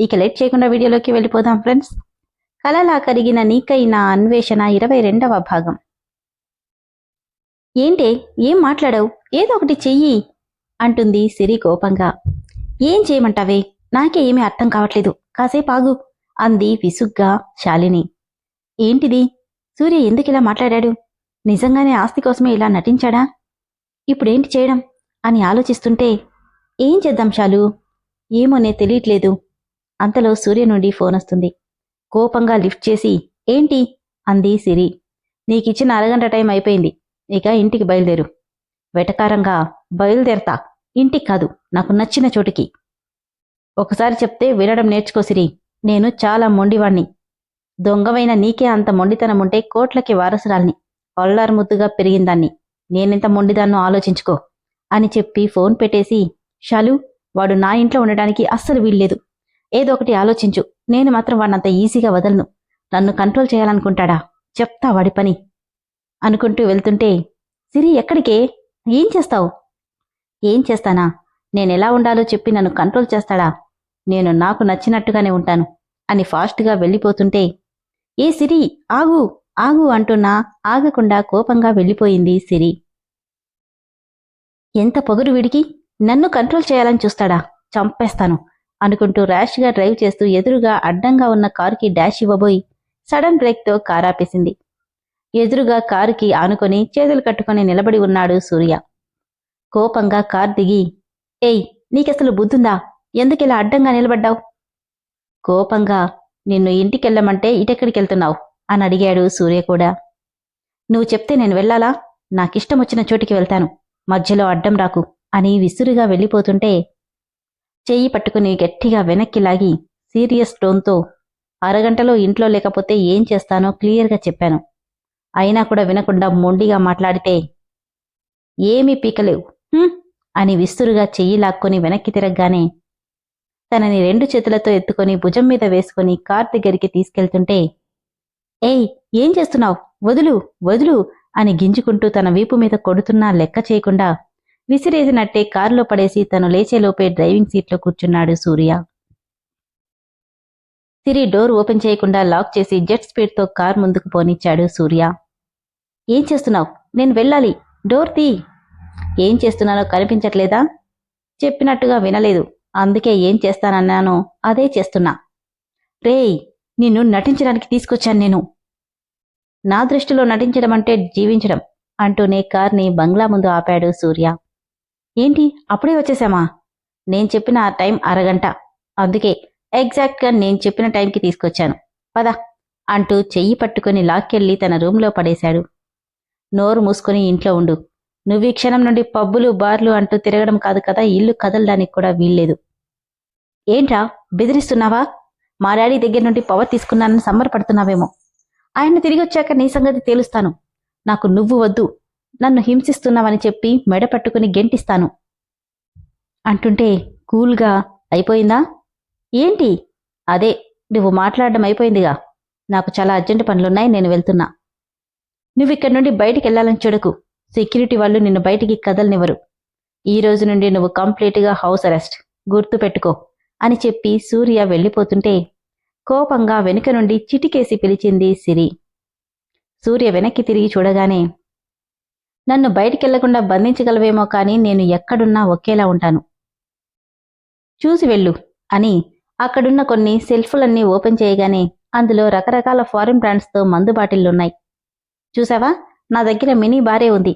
ఇక లేట్ చేయకుండా వీడియోలోకి వెళ్ళిపోదాం ఫ్రెండ్స్. కలలా కరిగిన నీకైన అన్వేషణ ఇరవై రెండవ భాగం. ఏంటే? ఏం మాట్లాడావు? ఏదో ఒకటి చెయ్యి అంటుంది సిరి కోపంగా. ఏం చేయమంటావే? నాకే ఏమీ అర్థం కావట్లేదు. కాసేపు ఆగు అంది విసుగ్గా శాలిని. ఏంటిది? సూర్య ఎందుకిలా మాట్లాడాడు? నిజంగానే ఆస్తి కోసమే ఇలా నటించాడా? ఇప్పుడేంటి చేయడం? అని ఆలోచిస్తుంటే ఏం చేద్దాం శాలు? ఏమోనే తెలియట్లేదు. అంతలో సూర్య నుండి ఫోన్ వస్తుంది. కోపంగా లిఫ్ట్ చేసి ఏంటి? అంది సిరి. నీకిచ్చిన అరగంట టైం అయిపోయింది. ఇక ఇంటికి బయలుదేరు. వెటకారంగా బయలుదేరతా. ఇంటికి కాదు నాకు నచ్చిన చోటికి. ఒకసారి చెప్తే వినడం నేర్చుకో సిరి. నేను చాలా మొండివాణ్ణి. దొంగవైన నీకే అంత మొండితనం ఉంటే కోట్లకి వారసురాల్ని. కొల్లారు ముద్దుగా పెరిగిందాన్ని నేనెంత మొండిదాన్నో ఆలోచించుకో అని చెప్పి ఫోన్ పెట్టేసి షాలు వాడు నా ఇంట్లో ఉండడానికి అస్సలు వీల్లేదు. ఏదో ఒకటి ఆలోచించు. నేను మాత్రం వాడినంత ఈజీగా వదలను. నన్ను కంట్రోల్ చేయాలనుకుంటాడా? చెప్తా వాడి పని. అనుకుంటూ వెళ్తుంటే సిరి ఎక్కడికే? ఏం చేస్తావు? ఏం చేస్తానా? నేనెలా ఉండాలో చెప్పి నన్ను కంట్రోల్ చేస్తాడా? నేను నాకు నచ్చినట్టుగానే ఉంటాను అని ఫాస్ట్గా వెళ్ళిపోతుంటే ఏ సిరి ఆగు ఆగు అంటున్నా ఆగకుండా కోపంగా వెళ్ళిపోయింది సిరి. ఎంత పొగరు వీడికి? నన్ను కంట్రోల్ చేయాలని చూస్తాడా? చంపేస్తాను. అనుకుంటూ ర్యాష్గా డ్రైవ్ చేస్తూ ఎదురుగా అడ్డంగా ఉన్న కారుకి డాష్ ఇవ్వబోయి సడన్ బ్రేక్తో కారాపేసింది ఎదురుగా కారుకి ఆనుకొని చేతులు కట్టుకొని నిలబడి ఉన్నాడు సూర్య. కోపంగా కార్ దిగి ఏయ్ నీకసలు బుద్ధుందా? ఎందుకిలా అడ్డంగా నిలబడ్డావు? కోపంగా నిన్ను ఇంటికెళ్ళమంటే ఇటెక్కడికెళ్తున్నావు? అని అడిగాడు సూర్య కూడా. నువ్వు చెప్తే నేను వెళ్ళాలా? నాకిష్టం వచ్చిన చోటికి వెళ్తాను. మధ్యలో అడ్డం రాకు అని విసురుగా వెళ్ళిపోతుంటే చెయ్యి పట్టుకుని గట్టిగా వెనక్కి లాగి సీరియస్ టోన్తో అరగంటలో ఇంట్లో లేకపోతే ఏం చేస్తానో క్లియర్గా చెప్పాను. అయినా కూడా వినకుండా మొండిగా మాట్లాడితే ఏమీ పీకలేవు అని విస్తురుగా చెయ్యి లాక్కొని వెనక్కి తిరగగానే తనని రెండు చేతులతో ఎత్తుకొని భుజం మీద వేసుకొని కార్ దగ్గరికి తీసుకెళ్తుంటే ఏయ్ ఏం చేస్తున్నావు? వదులు వదులు అని గింజుకుంటూ తన వీపు మీద కొడుతున్నా లెక్క చేయకుండా విసిరేసినట్టే కారులో పడేసి తను లేచేలోపే డ్రైవింగ్ సీట్లో కూర్చున్నాడు సూర్య. సిరి డోర్ ఓపెన్ చేయకుండా లాక్ చేసి జెట్ స్పీడ్తో కార్ ముందుకు పోనిచ్చాడు సూర్య. ఏం చేస్తున్నావు? నేను వెళ్ళాలి. డోర్ తీ. ఏం చేస్తున్నానో కనిపించట్లేదా? చెప్పినట్టుగా వినలేదు. అందుకే ఏం చేస్తానన్నానో అదే చేస్తున్నా. రేయ్ నిన్ను నటించడానికి తీసుకొచ్చాను నేను. నా దృష్టిలో నటించడం అంటే జీవించడం అంటూనే కార్ని బంగ్లా ముందు ఆపాడు సూర్య. ఏంటి? అప్పుడే వచ్చేసామా? నేను చెప్పిన ఆ టైం అరగంట. అందుకే ఎగ్జాక్ట్గా నేను చెప్పిన టైంకి తీసుకొచ్చాను. పద అంటూ చెయ్యి పట్టుకుని లాక్కెళ్ళి తన రూంలో పడేశాడు. నోరు మూసుకొని ఇంట్లో ఉండు. నువ్వు ఈ క్షణం నుండి పబ్బులు బార్లు అంటూ తిరగడం కాదు కదా ఇల్లు కదలడానికి కూడా వీల్లేదు. ఏంట్రా బెదిరిస్తున్నావా? మా డాడీ దగ్గర నుండి పవర్ తీసుకున్నానని సంబరపడుతున్నావేమో. ఆయన తిరిగి వచ్చాక నీ సంగతి తేలుస్తాను. నాకు నువ్వు వద్దు. నన్ను హింసిస్తున్నావని చెప్పి మెడ పట్టుకుని గెంటిస్తాను. అంటుంటే కూల్గా అయిపోయిందా? ఏంటి? అదే నువ్వు మాట్లాడడం అయిపోయిందిగా. నాకు చాలా అర్జెంటు పనులున్నాయి నేను వెళ్తున్నా. నువ్వు ఇక్కడి నుండి బయటికి వెళ్ళాలని చూడకు. సెక్యూరిటీ వాళ్ళు నిన్ను బయటికి కదలనివ్వరు. ఈ రోజు నుండి నువ్వు కంప్లీట్గా హౌస్ అరెస్ట్. గుర్తు పెట్టుకో అని చెప్పి సూర్య వెళ్ళిపోతుంటే కోపంగా వెనుక నుండి చిటికేసి పిలిచింది సిరి. సూర్య వెనక్కి తిరిగి చూడగానే నన్ను బయటికెళ్ళకుండా బంధించగలవేమో కాని నేను ఎక్కడున్నా ఒకేలా ఉంటాను. చూసి వెళ్ళు అని అక్కడున్న కొన్ని సెల్ఫులన్నీ ఓపెన్ చేయగానే అందులో రకరకాల ఫారిన్ బ్రాండ్స్తో మందు బాటిళ్ళున్నాయి చూసావా? నా దగ్గర మినీ బారే ఉంది.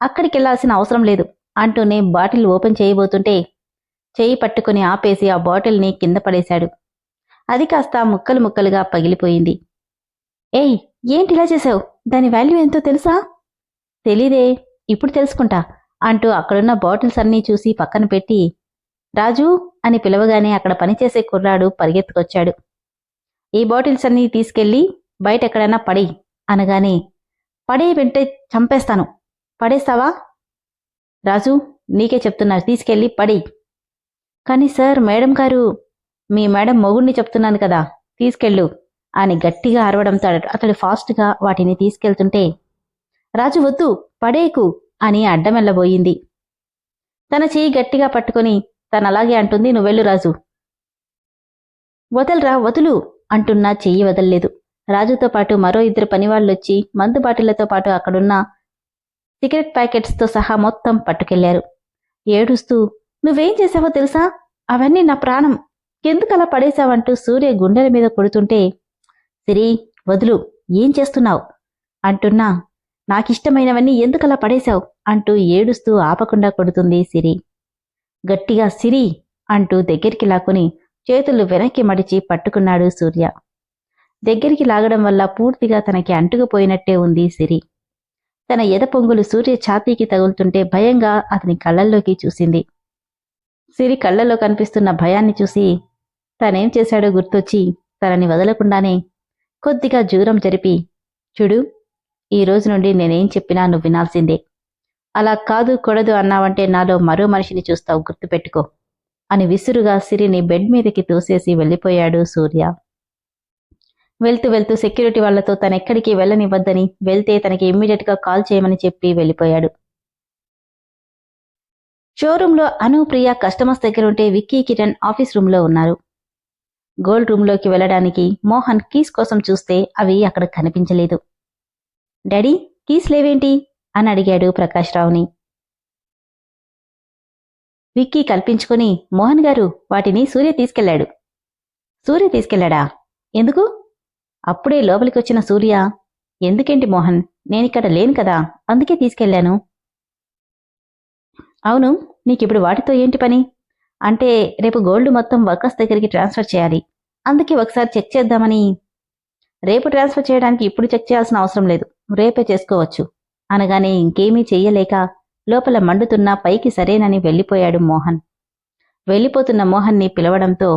అక్కడికి వెళ్ళాల్సిన అవసరం లేదు అంటూనే బాటిల్ ఓపెన్ చేయబోతుంటే చేయి పట్టుకుని ఆపేసి ఆ బాటిల్ని కింద పడేశాడు. అది కాస్త ముక్కలు ముక్కలుగా పగిలిపోయింది. ఏయ్ ఏంటిలా చేశావు? దాని వాల్యూ ఎంతో తెలుసా? తెలీదే ఇప్పుడు తెలుసుకుంటా అంటూ అక్కడున్న బాటిల్స్ అన్నీ చూసి పక్కన పెట్టి రాజు అని పిలవగానే అక్కడ పనిచేసే కుర్రాడు పరిగెత్తుకొచ్చాడు. ఈ బాటిల్స్ అన్నీ తీసుకెళ్ళి బయట ఎక్కడైనా పడి అనగానే పడే వెంటే చంపేస్తాను. పడేస్తావా? రాజు నీకే చెప్తున్నా తీసుకెళ్ళి పడి కానీ సార్ మేడం గారు మీ మేడం మొగుణ్ణి చెప్తున్నాను కదా తీసుకెళ్ళు అని గట్టిగా అరవడంతో అతడు- అతడు ఫాస్ట్గా వాటిని తీసుకెళ్తుంటే రాజు వద్దు పడేకు అని అడ్డమెల్లబోయింది. తన చెయ్యి గట్టిగా పట్టుకొని తనలాగే అంటుంది నువ్వెళ్ళు రాజు. వదలరా వదులు అంటున్నా చెయ్యి వదల్లేదు. రాజుతో పాటు మరో ఇద్దరు పనివాళ్ళొచ్చి మందు బాటిళ్ళతో పాటు అక్కడున్న సిగరెట్ ప్యాకెట్స్తో సహా మొత్తం పట్టుకెళ్ళారు. ఏడుస్తూ నువ్వేం చేశావో తెలుసా? అవన్నీ నా ప్రాణం. ఎందుకలా పడేశావంటూ సూర్య గుండెల మీద కొడుతుంటే సిరి వదులు ఏం చేస్తున్నావు? అంటున్నా నాకిష్టమైనవన్నీ ఎందుకలా పడేశావు? అంటూ ఏడుస్తూ ఆపకుండా కొడుతుంది సిరి. గట్టిగా సిరి! అంటూ దగ్గరికి లాక్కుని చేతులు వెనక్కి మడిచి పట్టుకున్నాడు సూర్య. దగ్గరికి లాగడం వల్ల పూర్తిగా తనకి అంటుకుపోయినట్టే ఉంది సిరి. తన ఎద పొంగులు సూర్య ఛాతీకి తగులుతుంటే భయంగా అతని కళ్ళల్లోకి చూసింది. సిరి కళ్ళల్లో కనిపిస్తున్న భయాన్ని చూసి తనేం చేశాడో గుర్తొచ్చి తనని వదలకుండానే కొద్దిగా జూరం జరిపి చూడు ఈ రోజు నుండి నేనేం చెప్పినా నువ్వు వినాల్సిందే. అలా కాదు కొడదు అన్నావంటే నాలో మరో మనిషిని చూస్తావు గుర్తుపెట్టుకో అని విసురుగా సిరిని బెడ్ మీదకి తోసేసి వెళ్ళిపోయాడు సూర్య. వెళ్తూ వెళ్తూ సెక్యూరిటీ వాళ్ళతో తనెక్కడికి వెళ్ళనివ్వద్దని వెళ్తే తనకి ఇమ్మీడియట్గా కాల్ చేయమని చెప్పి వెళ్ళిపోయాడు. షోరూంలో అనుప్రియ కస్టమర్స్ దగ్గర ఉంటే విక్కీ కిరణ్ ఆఫీస్ రూమ్లో ఉన్నారు. గోల్డ్ రూమ్లోకి వెళ్ళడానికి మోహన్ కీస్ కోసం చూస్తే అవి అక్కడ కనిపించలేదు. డాడీ కీస్ లేవేంటి అని అడిగాడు ప్రకాశ్రావుని. విక్కీ కల్పించుకుని మోహన్ గారు వాటిని సూర్య తీసుకెళ్ళాడు సూర్య తీసుకెళ్ళాడా ఎందుకు? అప్పుడే లోపలికి వచ్చిన సూర్య ఎందుకేంటి మోహన్ నేనిక్కడ లేను కదా అందుకే తీసుకెళ్ళాను అవును నీకిప్పుడు వాటితో ఏంటి పని? అంటే రేపు గోల్డ్ మొత్తం వర్కర్స్ దగ్గరికి ట్రాన్స్ఫర్ చేయాలి. అందుకే ఒకసారి చెక్ చేద్దామని. రేపు ట్రాన్స్ఫర్ చేయడానికి ఇప్పుడు చెక్ చేయాల్సిన అవసరం లేదు. రేపే చేసుకోవచ్చు. అనగానే ఇంకేమీ చెయ్యలేక లోపల మండుతున్నా పైకి సరేనని వెళ్ళిపోయాడు మోహన్. వెళ్ళిపోతున్న మోహన్ని పిలవడంతో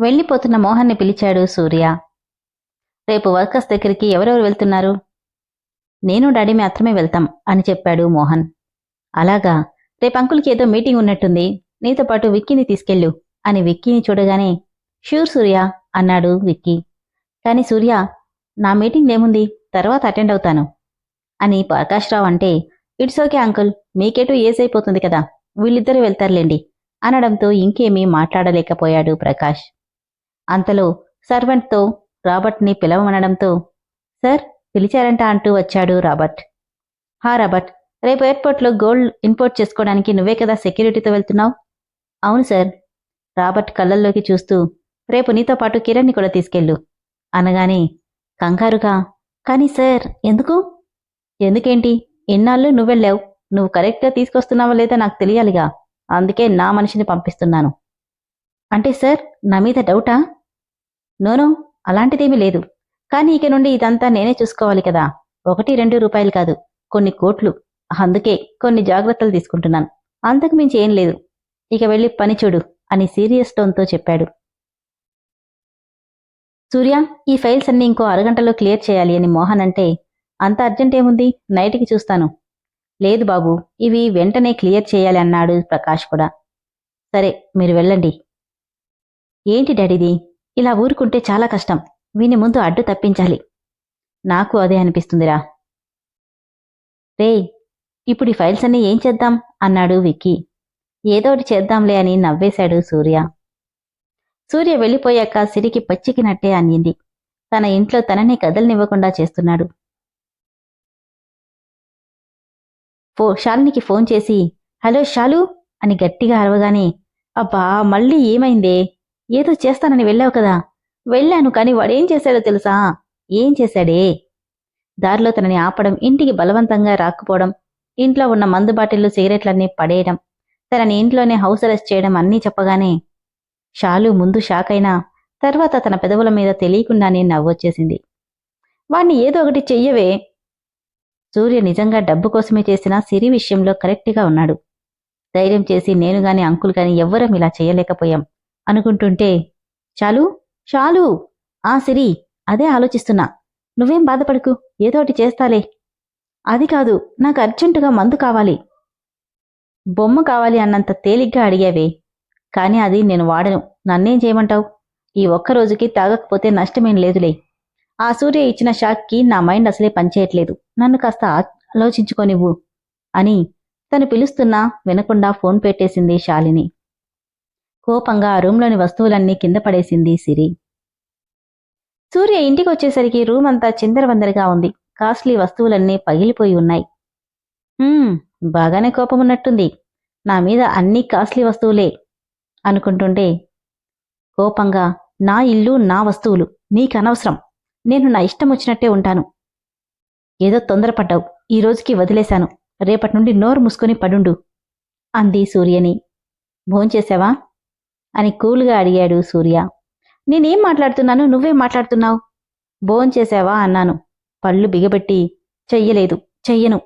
వెళ్ళిపోతున్న మోహన్ని పిలిచాడు సూర్య. రేపు వర్కర్స్ దగ్గరికి ఎవరెవరు వెళ్తున్నారు? నేను డాడీ మాత్రమే వెళ్తాం అని చెప్పాడు మోహన్. అలాగా. రేపు అంకుల్కి ఏదో మీటింగ్ ఉన్నట్టుంది. నీతో పాటు విక్కీని తీసుకెళ్ళు అని విక్కీని చూడగానే షూర్ సూర్య. అన్నాడు విక్కీ. కాని సూర్య నా మీటింగ్ ఏముంది? తర్వాత అటెండ్ అవుతాను. అని ప్రకాష్రావు అంటే ఇట్స్ ఓకే అంకుల్ మీకేటూ ఏసైపోతుంది అయిపోతుంది కదా వీళ్ళిద్దరూ వెళ్తారులేండి అనడంతో ఇంకేమీ మాట్లాడలేకపోయాడు ప్రకాష్. అంతలో సర్వెంట్తో రాబర్ట్ని పిలవమనడంతో సార్ పిలిచారంట అంటూ వచ్చాడు రాబర్ట్. హా రాబర్ట్ రేపు ఎయిర్పోర్ట్లో గోల్డ్ ఇంపోర్ట్ చేసుకోవడానికి నువ్వే కదా సెక్యూరిటీతో వెళ్తున్నావు? అవును సార్. రాబర్ట్ కళ్ళల్లోకి చూస్తూ రేపు నీతో పాటు కిరణ్ని కూడా తీసుకెళ్ళు. అనగానే కంగారుగా కానీ సార్ ఎందుకు? ఎందుకేంటి? ఇన్నాళ్ళు నువ్వెళ్ళావు. నువ్వు కరెక్ట్గా తీసుకొస్తున్నావా లేదా నాకు తెలియాలిగా. అందుకే నా మనిషిని పంపిస్తున్నాను. అంటే సార్ నా మీద డౌటా? నోనో అలాంటిదేమీ లేదు. కానీ ఇక నుండి ఇదంతా నేనే చూసుకోవాలి కదా. ఒకటి రెండు రూపాయలు కాదు. కొన్ని కోట్లు. అందుకే కొన్ని జాగ్రత్తలు తీసుకుంటున్నాను. అంతకు మించి ఏం లేదు. ఇక వెళ్ళి పని చూడు అని సీరియస్ టోన్తో చెప్పాడు. సూర్య ఈ ఫైల్స్ అన్ని ఇంకో అరగంటలో క్లియర్ చేయాలి అని మోహన్ అంటే అంత అర్జెంట్ ఏముంది? నైట్కి చూస్తాను. లేదు బాబు ఇవి వెంటనే క్లియర్ చేయాలి అన్నాడు ప్రకాష్ కూడా. సరే మీరు వెళ్ళండి. ఏంటి డాడీది? ఇలా ఊరుకుంటే చాలా కష్టం. వీని ముందు అడ్డు తప్పించాలి. నాకు అదే అనిపిస్తుందిరా. రే ఇప్పుడు ఈ ఫైల్స్ అన్నీ ఏం చేద్దాం? అన్నాడు విక్కీ. ఏదోటి చేద్దాంలే అని నవ్వేశాడు సూర్య. సూర్య వెళ్ళిపోయాక సిరికి పచ్చికినట్టే అనింది. తన ఇంట్లో తనని కదలనివ్వకుండా చేస్తున్నాడు. ఫో శాలినికి ఫోన్ చేసి హలో శాలు అని గట్టిగా అరవగానే అబ్బా మళ్ళీ ఏమైందే? ఏదో చేస్తానని వెళ్ళావు కదా. వెళ్ళాను కానీ వాడేం చేశాడో తెలుసా? ఏం చేశాడే? దారిలో తనని ఆపడం ఇంటికి బలవంతంగా రాకపోవడం ఇంట్లో ఉన్న మందు బాటిళ్ళు సిగరెట్లన్నీ పడేయడం తనని ఇంట్లోనే హౌస్ అరెస్ట్ చేయడం అన్నీ చెప్పగానే షాలు ముందు షాక్ అయినా తర్వాత తన పెదవుల మీద తెలియకుండానే నవ్వొచ్చేసింది. వాణ్ణి ఏదో ఒకటి చెయ్యవే. సూర్య నిజంగా డబ్బు కోసమే చేసిన సిరి విషయంలో కరెక్ట్గా ఉన్నాడు. ధైర్యం చేసి నేను గాని అంకుల్ గాని ఎవ్వరం ఇలా చేయలేకపోయాం అనుకుంటుంటే చాలు చాలు ఆ సిరి అదే ఆలోచిస్తున్నా. నువ్వేం బాధపడకు ఏదోటి చేస్తాలే. అది కాదు నాకు అర్జెంటుగా మందు కావాలి. బొమ్మ కావాలి అన్నంత తేలిగ్గా అడిగావే. కానీ అది నేను వాడను. నన్నేం చేయమంటావు ఈ ఒక్క రోజుకి తాగకపోతే నష్టమేం లేదులే. ఆ సూర్య ఇచ్చిన షాక్కి నా మైండ్ అసలే పనిచేయట్లేదు. నన్ను కాస్త ఆలోచించుకోనివ్వు అని తను పిలుస్తున్నా వినకుండా ఫోన్ పెట్టేసింది శాలిని. కోపంగా ఆ రూంలోని వస్తువులన్నీ కింద పడేసింది సిరి. సూర్య ఇంటికి వచ్చేసరికి రూమ్ అంతా చిందరవందరగా ఉంది. కాస్ట్లీ వస్తువులన్నీ పగిలిపోయి ఉన్నాయి. బాగానే కోపం ఉన్నట్టుంది నా మీద అన్ని కాస్ట్లీ వస్తువులే. అనుకుంటుంటే కోపంగా నా ఇల్లు నా వస్తువులు నీకనవసరం నేను నా ఇష్టం వచ్చినట్టే ఉంటాను. ఏదో తొందరపడ్డావు. ఈ రోజుకి వదిలేశాను. రేపటి నుండి నోరు మూసుకొని పడుండు అంది సూర్యని. భోంచేశావా? అని కూల్గా అడిగాడు సూర్య. నేనేం మాట్లాడుతున్నాను? నువ్వేం మాట్లాడుతున్నావు? భోంచేశావా? అన్నాను. పళ్ళు బిగబెట్టి చెయ్యలేదు. చెయ్యను.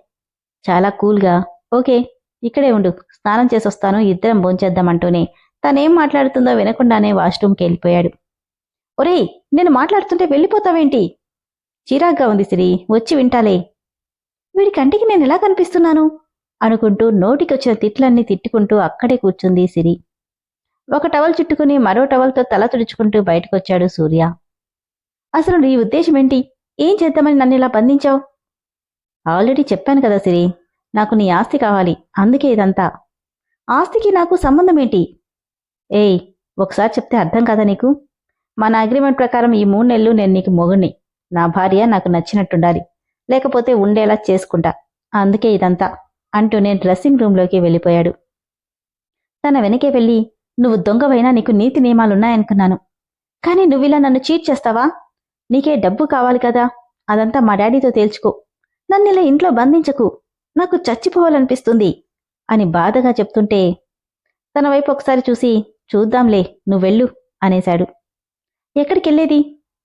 చాలా కూల్గా. ఓకే ఇక్కడే ఉండు. స్నానం చేసొస్తాను. ఇద్దరం భోంచేద్దామంటూనే తనేం మాట్లాడుతుందో వినకుండానే వాష్రూమ్కి వెళ్ళిపోయాడు. ఒరేయ్ నేను మాట్లాడుతుంటే వెళ్ళిపోతావేంటి? చిరాగ్గా ఉంది సిరి వచ్చి వింటాలే. వీడి కంటికి నేను ఎలా కనిపిస్తున్నాను? అనుకుంటూ నోటికొచ్చిన తిట్లన్నీ తిట్టుకుంటూ అక్కడే కూర్చుంది సిరి. ఒక టవల్ చుట్టుకుని మరో టవల్తో తల తుడుచుకుంటూ బయటకొచ్చాడు సూర్య. అసలు నీ ఉద్దేశం ఏంటి? ఏం చేద్దామని నన్ను ఇలా బంధించావు? ఆల్రెడీ చెప్పాను కదా సిరి నాకు నీ ఆస్తి కావాలి అందుకే ఇదంతా. ఆస్తికి నాకు సంబంధం ఏంటి? ఏయ్ ఒకసారి చెప్తే అర్థం కదా నీకు? మన అగ్రిమెంట్ ప్రకారం ఈ మూడు నెలలు నేను నీకు మొగుణ్ణి. నా భార్య నాకు నచ్చినట్టుండాలి. లేకపోతే ఉండేలా చేసుకుంటా. అందుకే ఇదంతా అంటూ నేను డ్రెస్సింగ్ రూంలోకి వెళ్ళిపోయాడు. తన వెనకే వెళ్ళి నువ్వు దొంగవైనా నీకు నీతి నియమాలున్నాయనుకున్నాను. కానీ నువ్విలా నన్ను చీట్ చేస్తావా? నీకే డబ్బు కావాలి కదా. అదంతా మా డాడీతో తేల్చుకో. నన్ను ఇలా ఇంట్లో బంధించకు. నాకు చచ్చిపోవాలనిపిస్తుంది అని బాధగా చెప్తుంటే తన వైపు ఒకసారి చూసి చూద్దాంలే నువ్వెళ్ళు అనేశాడు. ఎక్కడికెళ్ళేది?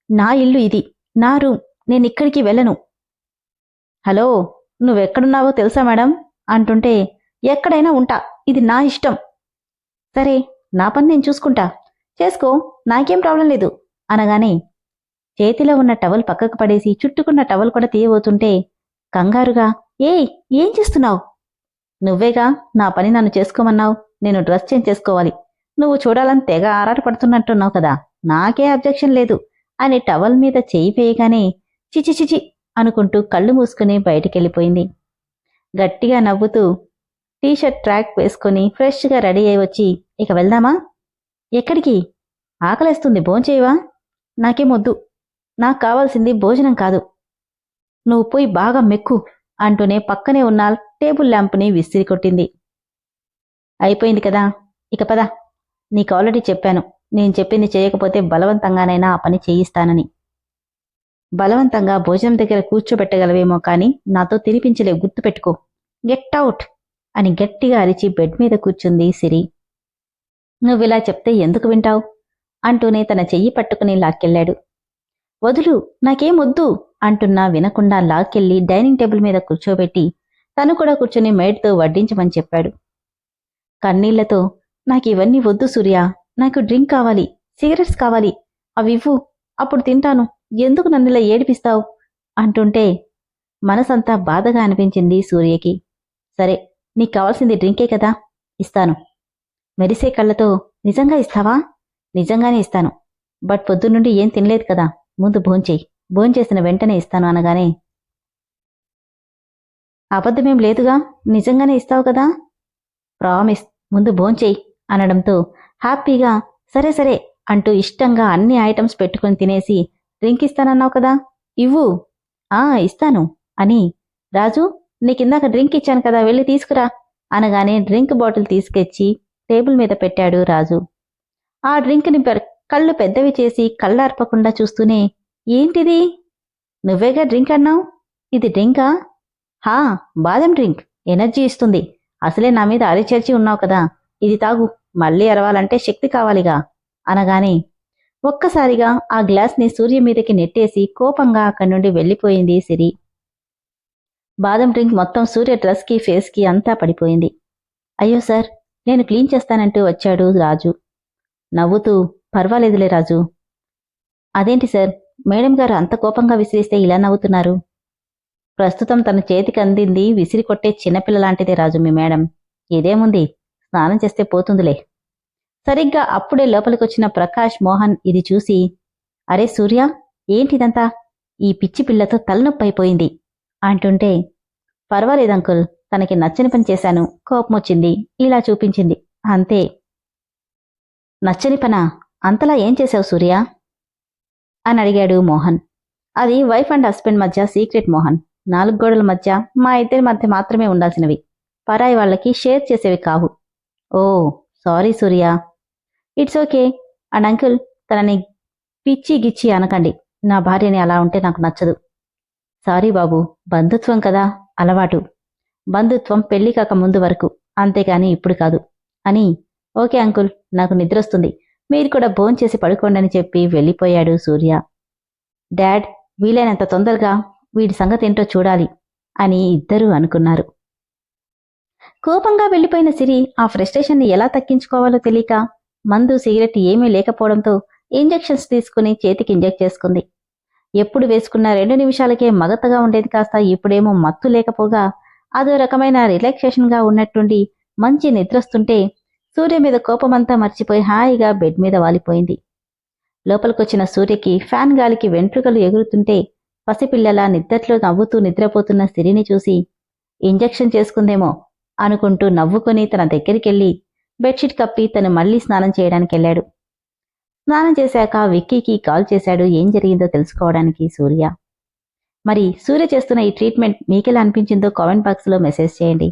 నా ఇల్లు ఇది నా రూమ్ నేనిక్కడికి వెళ్ళను. హలో నువ్వెక్కడున్నావో తెలుసా మేడం? అంటుంటే ఎక్కడైనా ఉంటా ఇది నా ఇష్టం. సరే నా పని నేను చూసుకుంటా. చేసుకో నాకేం ప్రాబ్లం లేదు అనగానే చేతిలో ఉన్న టవల్ పక్కకు పడేసి చుట్టుకున్న టవల్ కూడా తీయబోతుంటే కంగారుగా ఏయ్ ఏం చేస్తున్నావు? నువ్వేగా నా పని నన్ను చేసుకోమన్నావు నేను డ్రెస్ చేంజ్ చేసుకోవాలి నువ్వు చూడాలని తెగ ఆరాటపడుతున్నట్టున్నావు కదా నాకే అబ్జెక్షన్ లేదు. అని టవల్ మీద చేయి వేయగానే చిచి చిచి అనుకుంటూ కళ్ళు మూసుకుని బయటికెళ్ళిపోయింది. గట్టిగా నవ్వుతూ టీషర్ట్ ట్రాక్ వేసుకొని ఫ్రెష్గా రెడీ అయి వచ్చి ఇక వెళ్దామా? ఎక్కడికి? ఆకలేస్తుంది భోంచేయవా నాకేమొద్దు నాకు కావాల్సింది భోజనం కాదు. నువ్వు పోయి బాగా మెక్కు అంటూనే పక్కనే ఉన్న టేబుల్ ల్యాంప్ని విసిరి కొట్టింది అయిపోయింది కదా ఇక పద. నీకు ఆల్రెడీ చెప్పాను. నేను చెప్పింది చేయకపోతే బలవంతంగానైనా ఆ పని చేయిస్తానని. బలవంతంగా భోజనం దగ్గర కూర్చోబెట్టగలవేమో కానీ నాతో తినిపించలే గుర్తుపెట్టుకో గెట్ అవుట్ అని గట్టిగా అరిచి బెడ్ మీద కూర్చుంది సిరి. నువ్విలా చెప్తే ఎందుకు వింటావు? అంటూనే తన చెయ్యి పట్టుకుని లాక్కెళ్ళాడు. వదులు నాకేం వద్దు! అంటున్నా వినకుండా లాక్కెళ్ళి డైనింగ్ టేబుల్ మీద కూర్చోబెట్టి తను కూడా కూర్చుని మేడ్తో వడ్డించమని చెప్పాడు. కన్నీళ్ళతో నాకు ఇవన్నీ వద్దు సూర్య. నాకు డ్రింక్ కావాలి సిగరెట్స్ కావాలి. అవి ఇవ్వు. అప్పుడు తింటాను. ఎందుకు నన్ను ఇలా ఏడిపిస్తావు? అంటుంటే మనసంతా బాధగా అనిపించింది సూర్యకి. సరే నీకు కావాల్సింది డ్రింకే కదా. ఇస్తాను. మెరిసే కళ్ళతో నిజంగా ఇస్తావా? నిజంగానే ఇస్తాను. బట్ పొద్దున్నుండి ఏం తినలేదు కదా. ముందు భోంచేయి భోంచేసిన వెంటనే ఇస్తాను అనగానే. అబద్ధమేం లేదుగా. నిజంగానే ఇస్తావు కదా? ప్రామిస్. ముందు భోంచేయి అనడంతో హ్యాపీగా సరే సరే అంటూ ఇష్టంగా అన్ని ఐటమ్స్ పెట్టుకుని తినేసి డ్రింక్ ఇస్తానన్నావు కదా ఇవ్వు. ఆ ఇస్తాను. అని రాజు నీకిందాక డ్రింక్ ఇచ్చాను కదా వెళ్ళి తీసుకురా. అనగానే డ్రింక్ బాటిల్ తీసుకొచ్చి టేబుల్ మీద పెట్టాడు రాజు. ఆ డ్రింక్ని కళ్ళు పెద్దవి చేసి కళ్ళార్పకుండా చూస్తూనే ఏంటిది? నువ్వేగా డ్రింక్ అన్నావు? ఇది డ్రింకా? హా బాదం డ్రింక్ ఎనర్జీ ఇస్తుంది. అసలే నా మీద అరిచేర్చి ఉన్నావు కదా ఇది తాగు మళ్ళీ అరవాలంటే శక్తి కావాలిగా. అనగానే ఒక్కసారిగా ఆ గ్లాస్ని సూర్య మీదకి నెట్టేసి కోపంగా అక్కడి నుండి వెళ్ళిపోయింది సిరి. బాదం డ్రింక్ మొత్తం సూర్య డ్రెస్కి ఫేస్కి అంతా పడిపోయింది. అయ్యో సార్ నేను క్లీన్ చేస్తానంటూ వచ్చాడు రాజు. నవ్వుతూ పర్వాలేదులే రాజు. అదేంటి సార్ మేడం గారు అంత కోపంగా విసిరిస్తే ఇలా నవ్వుతున్నారు? ప్రస్తుతం తన చేతికి అందింది విసిరి కొట్టే చిన్నపిల్ల లాంటిదే రాజు మీ మేడం. ఇదేముంది? స్నానం చేస్తే పోతుందిలే. సరిగ్గా అప్పుడే లోపలికొచ్చిన ప్రకాష్ మోహన్ ఇది చూసి అరే సూర్య ఏంటిదంతా? ఈ పిచ్చి పిల్లతో తలనొప్పైపోయింది. అంటుంటే పర్వాలేదు అంకుల్ తనకి నచ్చని పని చేశాను కోపమొచ్చింది ఇలా చూపించింది అంతే. నచ్చని పనా? అంతలా ఏం చేశావు సూర్య? అని అడిగాడు మోహన్. అది వైఫ్ అండ్ హస్బెండ్ మధ్య సీక్రెట్ మోహన్. నాలుగు గోడల మధ్య మా ఇద్దరి మధ్య మాత్రమే ఉండాల్సినవి. పరాయి వాళ్ళకి షేర్ చేసేవి కావు. ఓ sorry Surya. It's okay. And uncle తనని పిచ్చి గిచ్చి అనకండి. నా భార్యని అలా ఉంటే నాకు నచ్చదు. సారీ బాబు బంధుత్వం కదా అలవాటు. బంధుత్వం పెళ్ళి కాక ముందు వరకు అంతేగాని ఇప్పుడు కాదు. అని ఓకే అంకుల్ నాకు నిద్రొస్తుంది. మీరు కూడా భోంచేసి పడుకోండి అని చెప్పి వెళ్ళిపోయాడు సూర్య. డాడ్ వీలైనంత తొందరగా వీడి సంగతి ఏంటో చూడాలి అని ఇద్దరూ అనుకున్నారు. కోపంగా వెళ్ళిపోయిన సిరి ఆ ఫ్రస్ట్రేషన్ని ఎలా తగ్గించుకోవాలో తెలియక మందు సిగరెట్ ఏమీ లేకపోవడంతో ఇంజెక్షన్స్ తీసుకుని చేతికి ఇంజెక్ట్ చేసుకుంది. ఎప్పుడు వేసుకున్న రెండు నిమిషాలకే మగతగా ఉండేది కాస్త ఇప్పుడేమో మత్తు లేకపోగా అదో రకమైన రిలాక్సేషన్గా ఉన్నట్టుండి మంచి నిద్రస్తుంటే సూర్య మీద కోపమంతా మర్చిపోయి హాయిగా బెడ్ మీద వాలిపోయింది. లోపలికొచ్చిన సూర్యకి ఫ్యాన్ గాలికి వెంట్రుకలు ఎగురుతుంటే పసిపిల్లల నిద్దట్లో నవ్వుతూ నిద్రపోతున్న సిరిని చూసి ఇంజెక్షన్ చేసుకుందేమో అనుకుంటూ నవ్వుకొని తన దగ్గరికెళ్ళి బెడ్షీట్ కప్పి తను మళ్ళీ స్నానం చేయడానికి వెళ్ళాడు. స్నానం చేశాక విక్కీకి కాల్ చేశాడు. ఏం జరిగిందో తెలుసుకోవడానికి సూర్య. మరి సూర్య చేస్తున్న ఈ ట్రీట్మెంట్ మీకెలా అనిపించిందో కామెంట్ బాక్స్లో మెసేజ్ చేయండి.